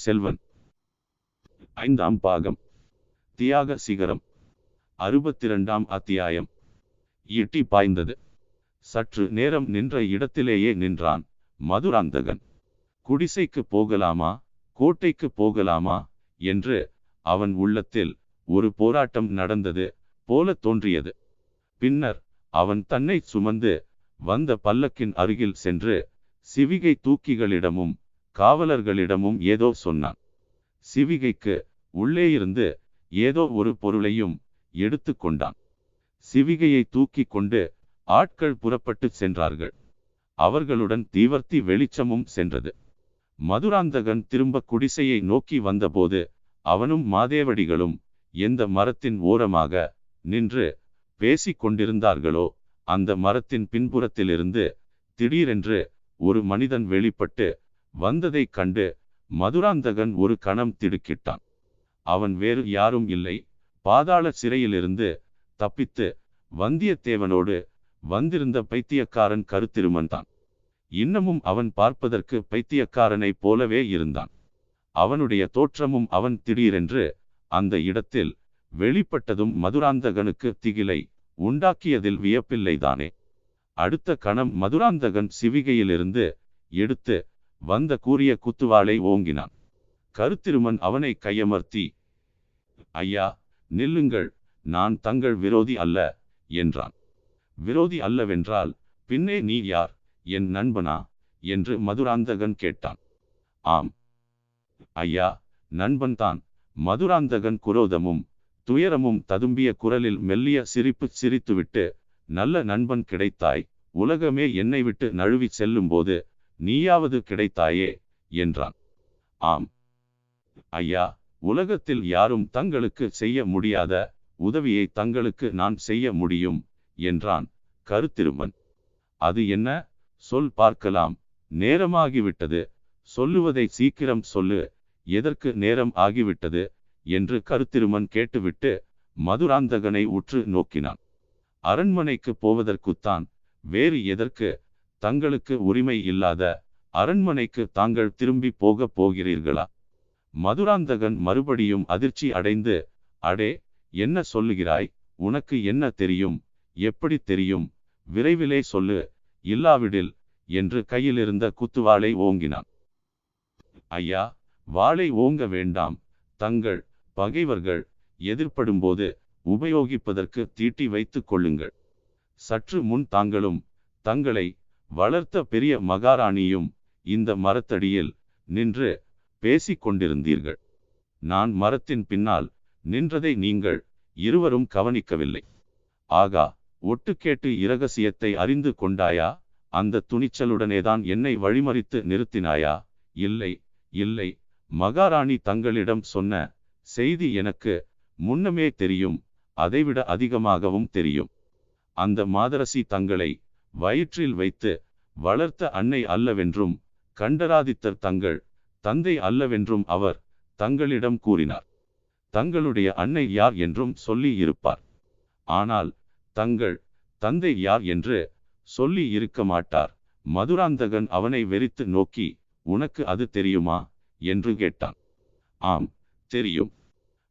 செல்வன். ஐந்தாம் பாகம். தியாக சிகரம். அறுபத்திரண்டாம் அத்தியாயம். ஈட்டி பாய்ந்தது. சற்று நேரம் நின்ற இடத்திலேயே நின்றான் மதுராந்தகன். குடிசைக்கு போகலாமா? கோட்டைக்கு போகலாமா? என்று அவன் உள்ளத்தில் ஒரு போராட்டம் நடந்தது போல தோன்றியது. பின்னர் அவன் தன்னை சுமந்து வந்த பல்லக்கின் அருகில் சென்று சிவிகை தூக்கிகளிடமும் காவலர்களிடமும் ஏதோ சொன்னான். சிவிகைக்கு உள்ளே இருந்து ஏதோ ஒரு பொருளையும் எடுத்து கொண்டான். சிவிகையை தூக்கி கொண்டு ஆட்கள் புறப்பட்டு சென்றார்கள். அவர்களுடன் தீவர்த்தி வெளிச்சமும் சென்றது. மதுராந்தகன் திரும்ப குடிசையை நோக்கி வந்தபோது அவனும் மாதேவடிகளும் எந்த மரத்தின் ஓரமாக நின்று பேசிக் கொண்டிருந்தார்களோ அந்த மரத்தின் பின்புறத்திலிருந்து திடீரென்று ஒரு மனிதன் வெளிப்பட்டு வந்ததைக் கண்டு மதுராந்தகன் ஒரு கணம் திடுக்கிட்டான். அவன் வேறு யாரும் இல்லை. பாதாள சிறையிலிருந்து தப்பித்து வந்தியத்தேவனோடு வந்திருந்த பைத்தியக்காரன் கருத்திருமன் தான் இன்னமும் அவன் பார்ப்பதற்கு பைத்தியக்காரனைப் போலவே இருந்தான். அவனுடைய தோற்றமும் அவன் திடீரென்று அந்த இடத்தில் வெளிப்பட்டதும் மதுராந்தகனுக்கு திகிலை உண்டாக்கியதில் வியப்பில்லைதானே. அடுத்த கணம் மதுராந்தகன் சிவிகையிலிருந்து எடுத்து வந்த கூறிய குத்துவாளை ஓங்கினான். கருத்திருமன் அவனை கையமர்த்தி ஐயா நில்லுங்கள் நான் தங்கள் விரோதி அல்ல என்றான். விரோதி அல்லவென்றால் பின்னே நீ யார் என் நண்பனா? என்று மதுராந்தகன் கேட்டான். ஆம். ஐயா நண்பன்தான். மதுராந்தகன் குரோதமும் துயரமும் ததும்பிய குரலில் மெல்லிய சிரிப்பு சிரித்துவிட்டு நல்ல நண்பன் கிடைத்தாய் உலகமே என்னை விட்டு நழுவி செல்லும்போது நீயாவது கிடைத்தாயே என்றான். ஆம். ஐயா உலகத்தில் யாரும் தங்களுக்கு செய்ய முடியாத உதவியை தங்களுக்கு நான் செய்ய முடியும் என்றான் கருத்திருமன். அது என்ன? சொல் பார்க்கலாம். நேரமாகிவிட்டது. சொல்லுவதை சீக்கிரம் சொல்லு. எதற்கு நேரம் ஆகிவிட்டது? என்று கருத்திருமன் கேட்டுவிட்டு மதுராந்தகனை உற்று நோக்கினான். அரண்மனைக்கு போவதற்குத்தான் வேறு எதற்கு தங்களுக்கு உரிமை இல்லாத அரண்மனைக்கு தாங்கள் திரும்பி போகப் போகிறீர்களா? மதுராந்தகன் மறுபடியும் அதிர்ச்சி அடைந்து அடே என்ன சொல்லுகிறாய்? உனக்கு என்ன தெரியும்? எப்படி தெரியும்? விரைவிலே சொல்லு. இல்லாவிடில் என்று கையிலிருந்த குத்துவாளை ஓங்கினான். ஐயா வாளை ஓங்க வேண்டாம். தங்கள் பகைவர்கள் எதிர்ப்படும்போது உபயோகிப்பதற்கு தீட்டி வைத்துக் கொள்ளுங்கள். சற்று முன் தாங்களும் தங்களை வளர்த்த பெரிய மகாராணியும் இந்த மரத்தடியில் நின்று பேசிக் கொண்டிருந்தீர்கள். நான் மரத்தின் பின்னால் நின்றதை நீங்கள் இருவரும் கவனிக்கவில்லை. ஆகா ஒட்டுக்கேட்டு இரகசியத்தை அறிந்து கொண்டாயா? அந்த துணிச்சலுடனேதான் என்னை வழிமறித்து நிறுத்தினாயா? இல்லை இல்லை மகாராணி தங்களிடம் சொன்ன செய்தி எனக்கு முன்னமே தெரியும் அதைவிட அதிகமாகவும் தெரியும். அந்த மாதரசி தங்களை வயிற்றில் வைத்து வளர்த்த அன்னை அல்லவென்றும் கண்டராதித்தர் தங்கள் தந்தை அல்லவென்றும் அவர் தங்களிடம் கூறினார். தங்களுடைய அன்னை யார் என்றும் சொல்லி இருப்பார். ஆனால் தங்கள் தந்தை யார் என்று சொல்லி இருக்க மாட்டார். மதுராந்தகன் அவனை வெறித்து நோக்கி உனக்கு அது தெரியுமா? என்று கேட்டான். ஆம் தெரியும்.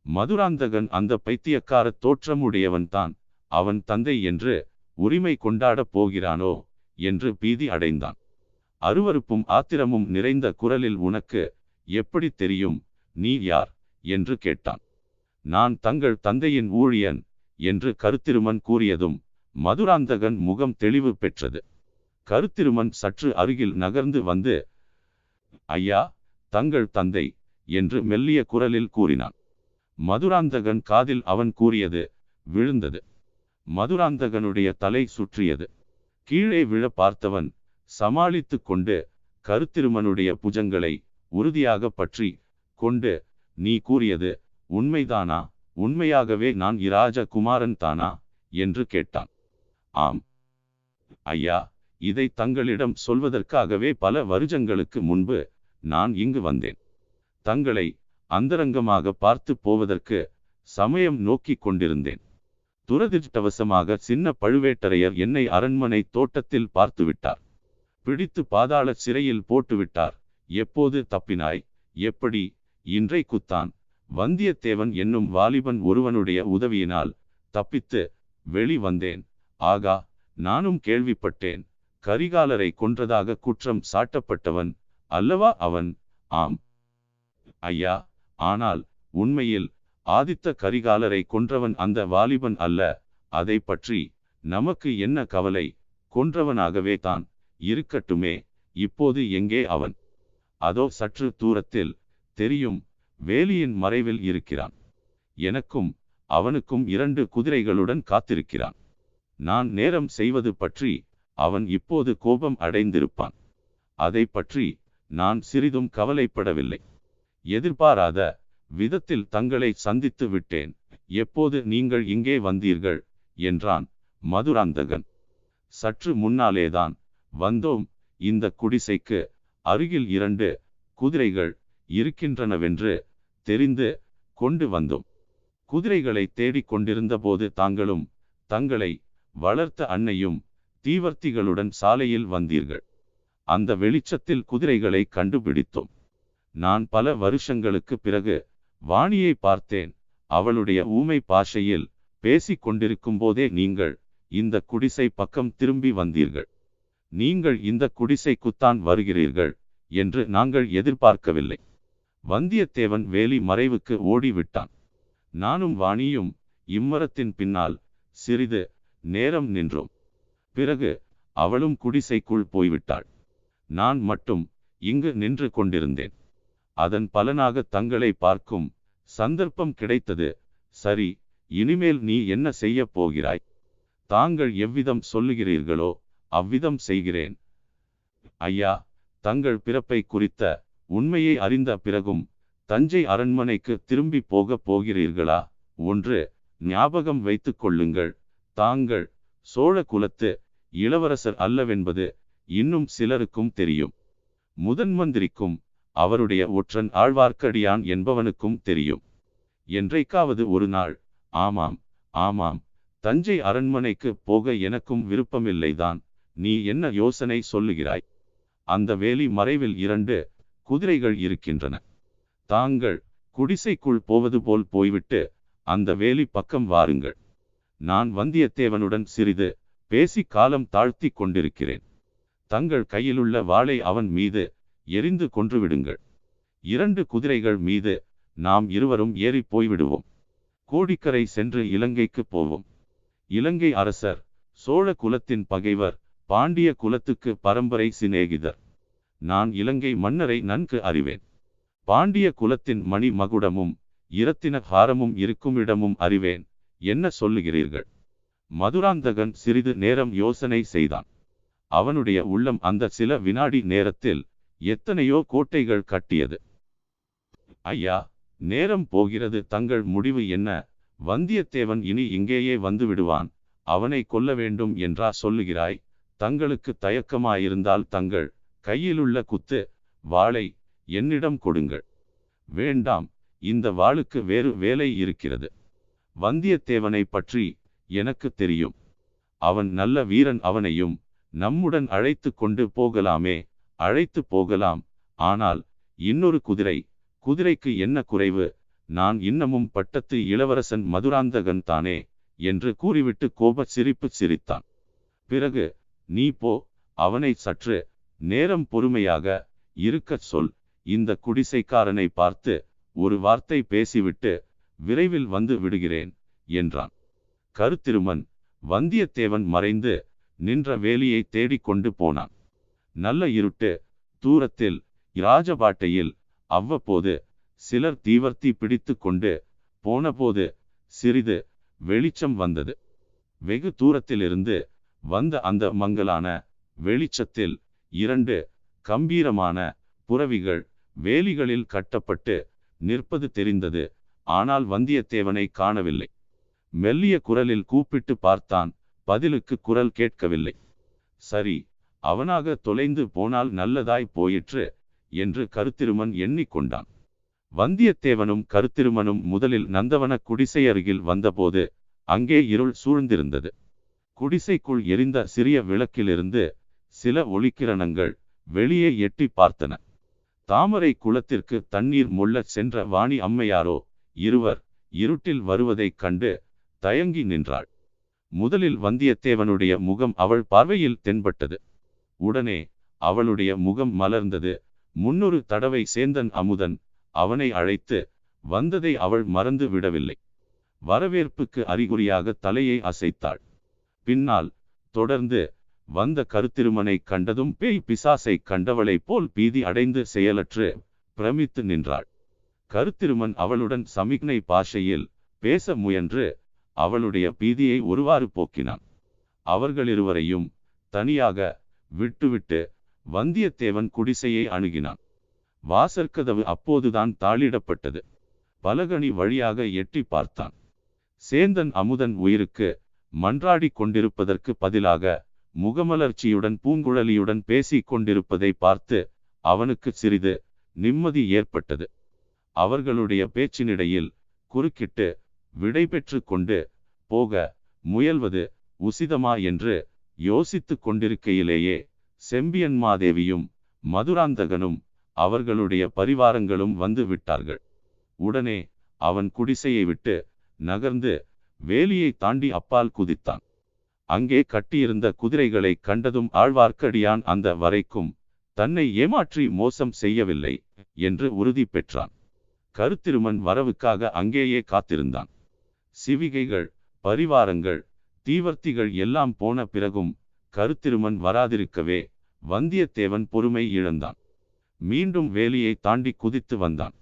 மதுராந்தகன் அந்த பைத்தியக்கார தோற்றமுடையவன்தான். அவன் தந்தை என்று உரிமை கொண்டாடப் போகிறானோ என்று பீதி அடைந்தான். அருவருப்பும் ஆத்திரமும் நிறைந்த குரலில் உனக்கு எப்படி தெரியும் நீ யார்? என்று கேட்டான். நான் தங்கள் தந்தையின் ஊழியன் என்று கருத்திருமன் கூறியதும் மதுராந்தகன் முகம் தெளிவு பெற்றது. கருத்திருமன் சற்று அருகில் நகர்ந்து வந்து ஐயா தங்கள் தந்தை என்று மெல்லிய குரலில் கூறினான். மதுராந்தகன் காதில் அவன் கூறியது விழுந்தது. மதுராந்தகனுடைய தலை சுற்றியது. கீழே விழ பார்த்தவன் சமாளித்து கொண்டு கருத்திருமனுடைய புஜங்களை உறுதியாக பற்றி கொண்டு நீ கூறியது உண்மைதானா? உண்மையாகவே நான் இராஜ குமாரன் தானா? என்று கேட்டான். ஆம். ஐயா இதை தங்களிடம் சொல்வதற்காகவே பல வருஜங்களுக்கு முன்பு நான் இங்கு வந்தேன். தங்களை அந்தரங்கமாக பார்த்து போவதற்கு சமயம் நோக்கி கொண்டிருந்தேன். துரதிர்ஷ்டவசமாக சின்ன பழுவேட்டரையர் என்னை அரண்மனை தோட்டத்தில் பார்த்துவிட்டார். பிடித்து பாதாள சிறையில் போட்டுவிட்டார். எப்போது தப்பினாய்? எப்படி இன்றைக்குத்தான் வந்தியத்தேவன் என்னும் வாலிபன் ஒருவனுடைய உதவியினால் தப்பித்து வெளி வந்தேன். ஆகா நானும் கேள்விப்பட்டேன். கரிகாலரை கொன்றதாக குற்றம் சாட்டப்பட்டவன் அல்லவா அவன்? ஆம். ஐயா ஆனால் உண்மையில் ஆதித்த கரிகாலரை கொன்றவன் அந்த வாலிபன் அல்ல. அதை பற்றி நமக்கு என்ன கவலை? கொன்றவனாகவே தான் இருக்கட்டுமே இப்போது எங்கே அவன்? அதோ சற்று தூரத்தில் தெரியும் வேலியின் மறைவில் இருக்கிறான். எனக்கும் அவனுக்கும் இரண்டு குதிரைகளுடன் காத்திருக்கிறான். நான் நேரம் செய்வது பற்றி அவன் இப்போது கோபம் அடைந்திருப்பான். அதை பற்றி நான் சிறிதும் கவலைப்படவில்லை. எதிர்பாராத விதத்தில் தங்களை சந்தித்து விட்டேன். எப்போது நீங்கள் இங்கே வந்தீர்கள்? என்றான் மதுராந்தகன். சற்று முன்னாலேதான் வந்தோம். இந்த குடிசைக்கு அருகில் இரண்டு குதிரைகள் இருக்கின்றனவென்று தெரிந்து கொண்டு வந்தோம். குதிரைகளை தேடிக் கொண்டிருந்த போது தாங்களும் தங்களை வளர்த்த அன்னையும் தீவர்த்திகளுடன் சாலையில் வந்தீர்கள். அந்த வெளிச்சத்தில் குதிரைகளை கண்டுபிடித்தோம். நான் பல வருஷங்களுக்கு பிறகு வாணியை பார்த்தேன். அவளுடைய ஊமை பாஷையில் பேசிக் கொண்டிருக்கும் போதே நீங்கள் இந்த குடிசை பக்கம் திரும்பி வந்தீர்கள். நீங்கள் இந்த குடிசைக்குத்தான் வருகிறீர்கள் என்று நாங்கள் எதிர்பார்க்கவில்லை. வந்தியத்தேவன் வேலி மறைவுக்கு ஓடிவிட்டான். நானும் வாணியும் இம்மரத்தின் பின்னால் சிறிது நேரம் நின்றோம். பிறகு அவளும் குடிசைக்குள் போய்விட்டாள். நான் மட்டும் இங்கு நின்று கொண்டிருந்தேன். அதன் பலனாக தங்களை பார்க்கும் சந்தர்ப்பம் கிடைத்தது. சரி இனிமேல் நீ என்ன செய்ய போகிறாய்? தாங்கள் எவ்விதம் சொல்லுகிறீர்களோ அவ்விதம் செய்கிறேன். ஐயா தங்கள் பிறப்பை குறித்த உண்மையை அறிந்த பிறகும் தஞ்சை அரண்மனைக்கு திரும்பி போகப் போகிறீர்களா? ஒன்று ஞாபகம் வைத்துக் கொள்ளுங்கள். தாங்கள் சோழ குலத்து இளவரசர் அல்லவென்பது இன்னும் சிலருக்கும் தெரியும். முதன் மந்திரிக்கும் அவருடைய ஒற்றன் ஆழ்வார்க்கடியான் என்பவனுக்கும் தெரியும். என்றைக்காவது ஒரு நாள் ஆமாம் ஆமாம் தஞ்சை அரண்மனைக்கு போக எனக்கும் விருப்பமில்லைதான் நீ என்ன யோசனை சொல்லுகிறாய்? அந்த வேலி மறைவில் இரண்டு குதிரைகள் இருக்கின்றன. தாங்கள் குடிசைக்குள் போவது போல் போய்விட்டு அந்த வேலி பக்கம் வாருங்கள். நான் வந்தியத்தேவனுடன் சிறிது பேசி காலம் தாழ்த்தி கொண்டிருக்கிறேன். தங்கள் கையிலுள்ள வாளை அவன் மீது எரிந்து கொன்றுவிடுங்கள். இரண்டு குதிரைகள் மீது நாம் இருவரும் ஏறி போய்விடுவோம். கோடிக்கரை சென்று இலங்கைக்கு போவோம். இலங்கை அரசர் சோழ குலத்தின் பகைவர் பாண்டிய குலத்துக்கு பரம்பரை சிநேகிதர். நான் இலங்கை மன்னரை நன்கு அறிவேன். பாண்டிய குலத்தின் மணி மகுடமும் இரத்தின ஹாரமும் இருக்கும் இடமும் அறிவேன். என்ன சொல்லுகிறீர்கள்? மதுராந்தகன் சிறிது நேரம் யோசனை செய்தான். அவனுடைய உள்ளம் அந்த சில வினாடி நேரத்தில் எத்தனையோ கோட்டைகள் கட்டியது. ஐயா நேரம் போகிறது. தங்கள் முடிவு என்ன? வந்தியத்தேவன் இனி இங்கேயே வந்து விடுவான். அவனை கொல்ல வேண்டும் என்றா சொல்லுகிறாய்? தங்களுக்கு தயக்கமாயிருந்தால் தங்கள் கையிலுள்ள குத்து வாளை என்னிடம் கொடுங்கள். வேண்டாம் இந்த வாளுக்கு வேறு வேலை இருக்கிறது. வந்தியத்தேவனை பற்றி எனக்கு தெரியும். அவன் நல்ல வீரன் அவனையும் நம்முடன் அழைத்து கொண்டு போகலாமே. அழைத்து போகலாம். ஆனால் இன்னொரு குதிரை குதிரைக்கு என்ன குறைவு? நான் இன்னமும் பட்டத்து இளவரசன் மதுராந்தகன் தானே என்று கூறிவிட்டு கோப சிரிப்பு சிரித்தான். பிறகு நீ போ அவனை சற்று நேரம் பொறுமையாக இருக்கச் சொல். இந்த குடிசைக்காரனை பார்த்து ஒரு வார்த்தை பேசிவிட்டு விரைவில் வந்து விடுகிறேன் என்றான். கருத்திருமன் வந்தியத்தேவன் மறைந்து நின்ற வேலியை தேடிக்கொண்டு போனான். நல்ல இருட்டு தூரத்தில் இராஜபாட்டையில் அவ்வப்போது சிலர் தீவர்த்தி பிடித்து கொண்டு போனபோது சிறிது வெளிச்சம் வந்தது. வெகு தூரத்திலிருந்து வந்த அந்த மங்கலான வெளிச்சத்தில் இரண்டு கம்பீரமான புறவிகள் வேலிகளில் கட்டப்பட்டு நிற்பது தெரிந்தது. ஆனால் வந்தியத்தேவனை காணவில்லை. மெல்லிய குரலில் கூப்பிட்டு பார்த்தான். பதிலுக்கு குரல் கேட்கவில்லை. சரி அவனாக தொலைந்து போனால் நல்லதாய் போயிற்று என்று கருத்திருமன் எண்ணிக்கொண்டான். வந்தியத்தேவனும் கருத்திருமனும் முதலில் நந்தவன குடிசை அருகில் வந்தபோது அங்கே இருள் சூழ்ந்திருந்தது. குடிசைக்குள் எரிந்த சிறிய விளக்கிலிருந்து சில ஒளிக்கிரணங்கள் வெளியே எட்டி பார்த்தன. தாமரை குளத்திற்கு தண்ணீர் மொள்ளச் சென்ற வாணி அம்மையாரோ இருவர் இருட்டில் வருவதைக் கண்டு தயங்கி நின்றாள். முதலில் வந்தியத்தேவனுடைய முகம் அவள் பார்வையில் தென்பட்டது. உடனே அவளுடைய முகம் மலர்ந்தது. முன்னொரு தடவை சேந்தன் அமுதன் அவனை அழைத்து வந்ததை அவள் மறந்து விடவில்லை. வரவேற்புக்கு அறிகுறியாக தலையை அசைத்தாள். பின்னால் தொடர்ந்து வந்த கருத்திருமனை கண்டதும் பேய் பிசாசை கண்டவளைப் போல் பீதி அடைந்து செயலற்று பிரமித்து நின்றாள். கருத்திருமன் அவளுடன் சமிக்னை பாஷையில் பேச முயன்று அவளுடைய பீதியை ஒருவாறு போக்கினான். அவர்களிருவரையும் தனியாக விட்டுவிட்டு வந்தியத்தேவன் குடிசையை அணுகினான். வாசற்கதவு அப்போதுதான் தாளிடப்பட்டது. பலகணி வழியாக எட்டி பார்த்தான். சேந்தன் அமுதன் உயிருக்கு மன்றாடி கொண்டிருப்பதற்கு பதிலாக முகமலர்ச்சியுடன் பூங்குழலியுடன் பேசிக் கொண்டிருப்பதை பார்த்து அவனுக்கு சிறிது நிம்மதி ஏற்பட்டது. அவர்களுடைய பேச்சினிடையில் குறுக்கிட்டு விடைபெற்று கொண்டு போக முயல்வது உசிதமா? என்று யோசித்து கொண்டிருக்கையிலேயே செம்பியன் மாதேவியும் மதுராந்தகனும் அவர்களுடைய பரிவாரங்களும் வந்து விட்டார்கள். உடனே அவன் குடிசையை விட்டு நகர்ந்து வேலியை தாண்டி அப்பால் குதித்தான். அங்கே கட்டியிருந்த குதிரைகளை கண்டதும் ஆழ்வார்க்கடியான் அந்த வரைக்கும் தன்னை ஏமாற்றி மோசம் செய்யவில்லை என்று உறுதி பெற்றான். கருத்திருமன் வரவுக்காக அங்கேயே காத்திருந்தான். சிவிகைகள் பரிவாரங்கள் தீவர்த்திகள் எல்லாம் போன பிறகும் கருத்திருமன் வராதிருக்கவே வந்தியத்தேவன் பொறுமை இழந்தான். மீண்டும் வேலியை தாண்டி குதித்து வந்தான்.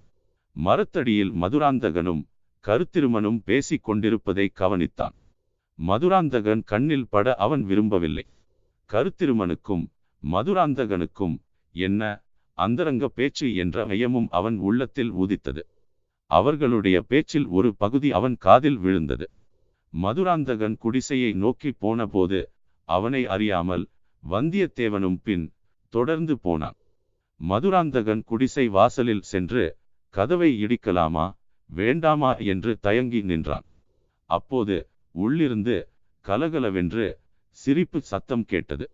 மரத்தடியில் மதுராந்தகனும் கருத்திருமனும் பேசிக் கொண்டிருப்பதை கவனித்தான். மதுராந்தகன் கண்ணில் பட அவன் விரும்பவில்லை. கருத்திருமனுக்கும் மதுராந்தகனுக்கும் என்ன அந்தரங்க பேச்சு என்ற ஐயமும் அவன் உள்ளத்தில் உதித்தது. அவர்களுடைய பேச்சில் ஒரு பகுதி அவன் காதில் விழுந்தது. மதுராந்தகன் குடிசையை நோக்கி போனபோது அவனை அறியாமல் வந்தியத்தேவனும் பின் தொடர்ந்து போனான். மதுராந்தகன் குடிசை வாசலில் சென்று கதவை இடிக்கலாமா வேண்டாமா என்று தயங்கி நின்றான். அப்போது உள்ளிருந்து கலகலவென்று சிரிப்பு சத்தம் கேட்டது.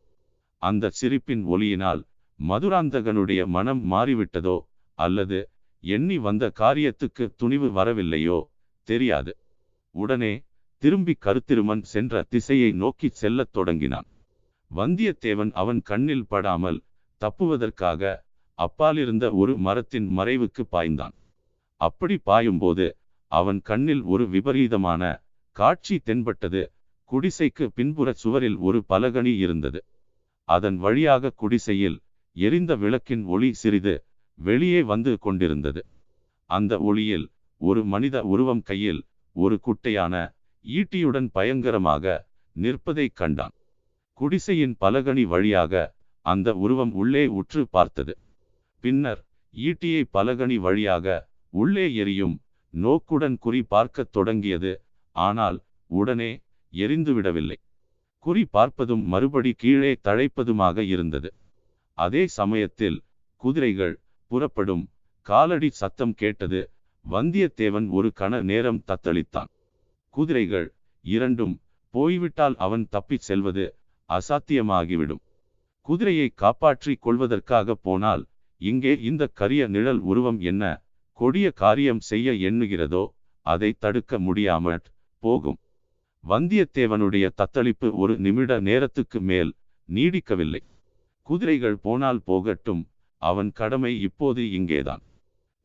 அந்த சிரிப்பின் ஒலியினால் மதுராந்தகனுடைய மனம் மாறிவிட்டதோ அல்லது எண்ணி வந்த காரியத்துக்கு துணிவு வரவில்லையோ தெரியாது. உடனே திரும்பி கருத்திருமன் சென்ற திசையை நோக்கி செல்லத் தொடங்கினான். வந்தியத்தேவன் அவன் கண்ணில் படாமல் தப்புவதற்காக அப்பாலிருந்த ஒரு மரத்தின் மறைவுக்கு பாய்ந்தான். அப்படி பாயும்போது அவன் கண்ணில் ஒரு விபரீதமான காட்சி தென்பட்டது. குடிசைக்கு பின்புற சுவரில் ஒரு பலகணி இருந்தது. அதன் வழியாக குடிசையில் எரிந்த விளக்கின் ஒளி சிறிது வெளியே வந்து கொண்டிருந்தது. அந்த ஒளியில் ஒரு மனித உருவம் கையில் ஒரு குட்டையான ஈட்டியுடன் பயங்கரமாக நிற்பதைக் கண்டான். குடிசையின் பலகணி வழியாக அந்த உருவம் உள்ளே உற்று பார்த்தது. பின்னர் ஈட்டியை பலகணி வழியாக உள்ளே எரியும் நோக்குடன் குறி பார்க்கத் தொடங்கியது. ஆனால் உடனே எரிந்துவிடவில்லை. குறி பார்ப்பதும் மறுபடி கீழே தழைப்பதுமாக இருந்தது. அதே சமயத்தில் குதிரைகள் புறப்படும் காலடி சத்தம் கேட்டது. வந்தியத்தேவன் ஒரு கண நேரம் தத்தளித்தான். குதிரைகள் இரண்டும் போய்விட்டால் அவன் தப்பிச் செல்வது அசாத்தியமாகிவிடும். குதிரையை காப்பாற்றிக் கொள்வதற்காக போனால் இங்கே இந்த கரிய நிழல் உருவம் என்ன கொடிய காரியம் செய்ய எண்ணுகிறதோ அதை தடுக்க முடியாமல் போகும். வந்தியத்தேவனுடைய தத்தளிப்பு ஒரு நிமிட நேரத்துக்கு மேல் நீடிக்கவில்லை. குதிரைகள் போனால் போகட்டும் அவன் கடமை இப்போது இங்கேதான்.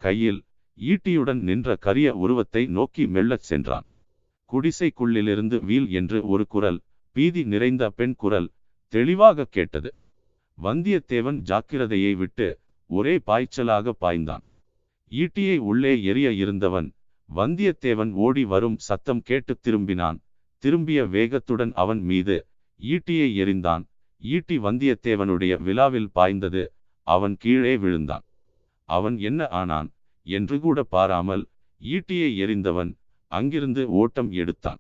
கையில் ஈட்டியுடன் நின்ற கரிய உருவத்தை நோக்கி மெல்லச் சென்றான். குடிசைக்குள்ளிலிருந்து வீல் என்று ஒரு குரல் பீதி நிறைந்த பெண் குரல் தெளிவாக கேட்டது. வந்தியத்தேவன் ஜாக்கிரதையை விட்டு ஒரே பாய்ச்சலாக பாய்ந்தான். ஈட்டியை உள்ளே எரிய இருந்தவன் வந்தியத்தேவன் ஓடி வரும் சத்தம் கேட்டு திரும்பினான். திரும்பிய வேகத்துடன் அவன் மீது ஈட்டியை எறிந்தான். ஈட்டி வந்தியத்தேவனுடைய விழாவில் பாய்ந்தது அவன் கீழே விழுந்தான். அவன் என்ன ஆனான்? என்று கூட பாராமல் ஈட்டியை எறிந்தவன் அங்கிருந்து ஓட்டம் எடுத்தான்.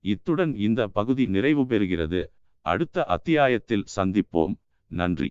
இத்துடன் இந்த பகுதி நிறைவு பெறுகிறது. அடுத்த அத்தியாயத்தில் சந்திப்போம். நன்றி.